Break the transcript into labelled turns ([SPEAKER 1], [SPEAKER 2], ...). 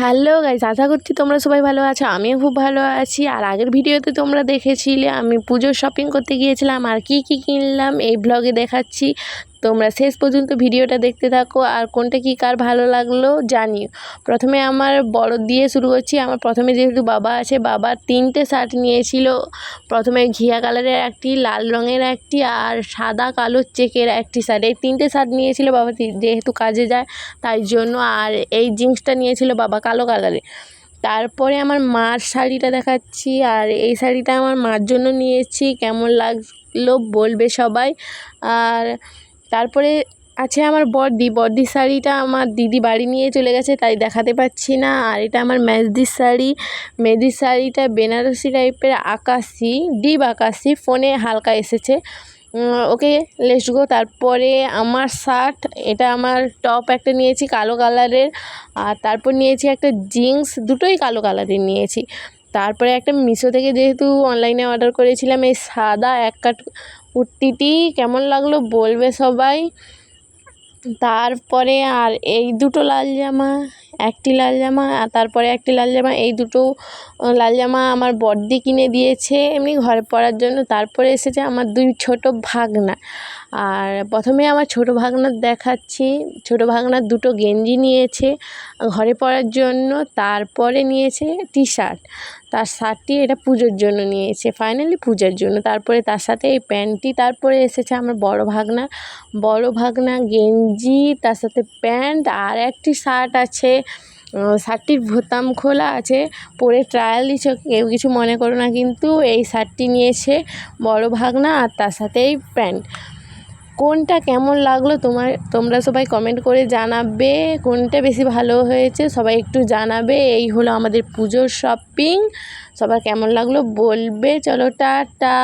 [SPEAKER 1] Hello guys আশা করছি তোমরা সবাই ভালো আছো, আমিও খুব ভালো আছি। আর আগের ভিডিওতে তোমরা দেখেছিলে আমি পুজোর শপিং করতে গিয়েছিলাম, আর কি কি কিনলাম এই ব্লগে দেখাচ্ছি। তোমরা শেষ পর্যন্ত ভিডিওটা দেখতে থাকো আর কোনটা কি কার ভালো লাগল জানিও। প্রথমে আমার বড় দিয়ে শুরু করছি। আমার প্রথমে যেহেতু বাবা আছে, বাবা তিনটে শার্ট নিয়েছিল। প্রথমে ঘিয়া কালারের একটি, লাল রঙের একটি আর সাদা কালো চেকের একটি শার্ট। এই তিনটে শার্ট নিয়েছিল বাবা যেহেতু কাজে যায় তাই জন্য। আর এই জিন্সটা নিয়েছিল বাবা কালো কালারে তারপরে আমার মার শাড়িটা দেখাচ্ছি। আর এই শাড়িটা আমার মার জন্য নিয়েছি। কেমন লাগল বলবে সবাই। আর তারপরে আছে আমার বড়দি। বড়দির শাড়িটা আমার দিদি বাড়ি নিয়ে চলে গেছে, তাই দেখাতে পাচ্ছি না। আর এটা আমার মেজদির শাড়ি। মেজদির শাড়িটা বেনারসি টাইপের আকাশি, ডিপ আকাশি, ফোনে হালকা এসেছে। Okay let's go. তারপরে আমার শার্ট, এটা আমার টপ একটা নিয়েছি কালো কালারের। আর তারপর নিয়েছি একটা জিন্স, দুটোই কালো কালারের নিয়েছি। তারপরে একটা মিশো থেকে যেহেতু অনলাইনে অর্ডার করেছিলাম, এই সাদা এক কাট কুর্তিটি কেমন লাগল বলবে সবাই। তারপরে আর এই দুটো লাল জামা। একটি লাল জামা, আর তারপরে একটি লাল জামা, এই দুটো লাল জামা আমার বড়দি কিনে দিয়েছে এমনি ঘরে পরার জন্য। তারপরে এসেছে আমার দুই ছোট ভাগনা। আর প্রথমে আমার ছোট ভাগনার দেখাচ্ছি। ছোট ভাগনার দুটো গেঞ্জি নিয়েছে ঘরে পরার জন্য, তারপরে নিয়েছে টি শার্ট তার শার্টটি এটা পুজোর জন্য নিয়েছে, ফাইনালি পূজার জন্য। তারপরে তার সাথে এই প্যান্টটি, তারপরে এসেছে আমার বড় ভাগনা। বড় ভাগনা, গেঞ্জি, তার সাথে প্যান্ট, আর একটি শার্ট আছে শার্টটির বোতাম খোলা আছে, পরে ট্রায়াল দিচ্ছে কেউ কিছু মনে করো না কিন্তু এই শার্টটি নিয়েছে বড় ভাগনা আর তার সাথে এই প্যান্ট। কোনটা কেমন লাগল তোমার, তোমরা সবাই কমেন্ট করে জানাবে, কোনটা বেশি ভালো হয়েছে সবাই একটু জানাবে। এই হলো আমাদের পুজোর শপিং সবার কেমন লাগল বলবে, চলো টাটা।